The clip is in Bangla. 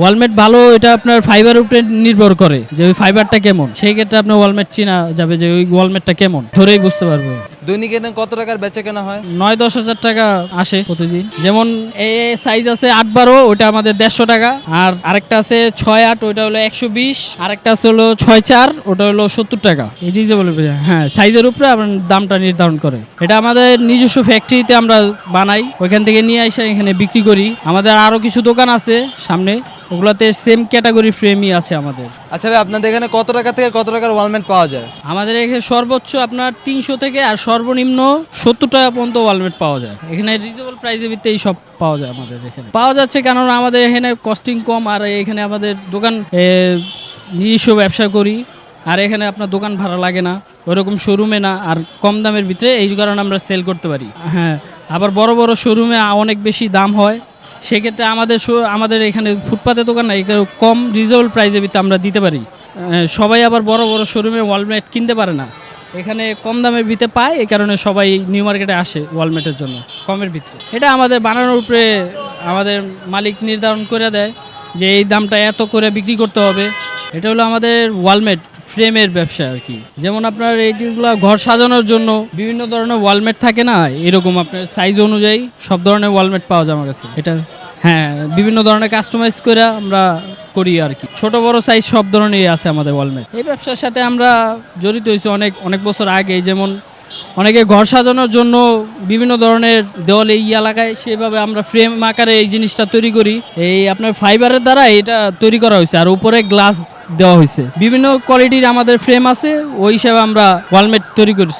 ওয়ালমেট ভালো এটা আপনার ফাইবার উপরে নির্ভর করে যে ওই ফাইবারটা কেমন। সেই ক্ষেত্রে আপনার ওয়ালমেট চেনা যাবে যে ওই ওয়ালমেটটা কেমন। ধরেই বুঝতে পারব। দৈনিক এনে কত টাকার বেচা কেনা হয়? নয় দশ হাজার টাকা আসে প্রতিদিন। যেমন এ সাইজ আছে আট বারো ওটা আমাদের দেড়শো টাকা। আর আরেকটা আছে ছয় আট ওটা হলো একশো বিশ। আরেকটা আছে হলো ছয় চার ওটা হলো সত্তর টাকা। এই রিজনেবল হ্যাঁ সাইজের উপরে আপনার দামটা নির্ধারণ করে। এটা আমাদের নিজস্ব ফ্যাক্টরিতে আমরা বানাই। ওইখান থেকে নিয়ে এসে এখানে বিক্রি করি। আমাদের আরও কিছু দোকান আছে সামনে। ওগুলাতে সেম ক্যাটাগরি ফ্রেমই আছে আমাদের। আচ্ছা ভাই আপনাদের এখানে কত টাকা থেকে কত টাকার ওয়ালমেট পাওয়া যায়? আমাদের এখানে সর্বোচ্চ আপনার তিনশো থেকে আর সর্বনিম্ন সত্তর টাকা পর্যন্ত ওয়ালমেট পাওয়া যায়। এখানে রিজনেবল প্রাইসের ভিত্তিতে এই সব পাওয়া যায় আমাদের এখানে। পাওয়া যাচ্ছে কেননা আমাদের এখানে কস্টিং কম আর এখানে আমাদের দোকান নিজস্ব ব্যবসা করি আর এখানে আপনার দোকান ভাড়া লাগে না ওরকম শোরুমে না আর কম দামের ভিতরে এই কারণে আমরা সেল করতে পারি। হ্যাঁ আবার বড় বড় শোরুমে অনেক বেশি দাম হয় সেক্ষেত্রে আমাদের আমাদের এখানে ফুটপাতের দোকান নাই কম রিজনেবল প্রাইসের ভিতরে আমরা দিতে পারি। সবাই আবার বড় বড় শোরুমে ওয়ালমেট কিনতে পারে না। এখানে কম দামের ভিতরে পায়, এই কারণে সবাই নিউ মার্কেটে আসে ওয়ালমেটের জন্য, কমের ভিতরে। এটা আমাদের বানানোর উপরে আমাদের মালিক নির্ধারণ করে দেয় যে এই দামটা এত করে বিক্রি করতে হবে। এটা হলো আমাদের ওয়ালমেট ফ্রেমের ব্যবসা আর কি। যেমন আপনার এইগুলো ঘর সাজানোর জন্য বিভিন্ন ধরনের ওয়ালমেট থাকে না, এরকম আপনার সাইজ অনুযায়ী সব ধরনের ওয়ালমেট পাওয়া যায় আমার কাছে। এটা হ্যাঁ বিভিন্ন ধরনের কাস্টমাইজ করে আমরা করি আর কি। ছোট, বড় সাইজ সব ধরনেরই আছে আমাদের ওয়ালমেট এই ব্যবসার সাথে আমরা জড়িত হয়েছি অনেক অনেক বছর আগে। যেমন অনেকে ঘর সাজানোর জন্য বিভিন্ন ধরনের দেওয়ালে ইয়া লাগায় সেভাবে আমরা ফ্রেম আকারে এই জিনিসটা তৈরি করি। এই আপনার ফাইবারের দ্বারা এটা তৈরি করা হয়েছে। আর উপরে গ্লাস দেওয়া হয়েছে। বিভিন্ন কোয়ালিটির আমাদের ফ্রেম আছে ওই হিসাবে আমরা ওয়ালমেট তৈরি করছি।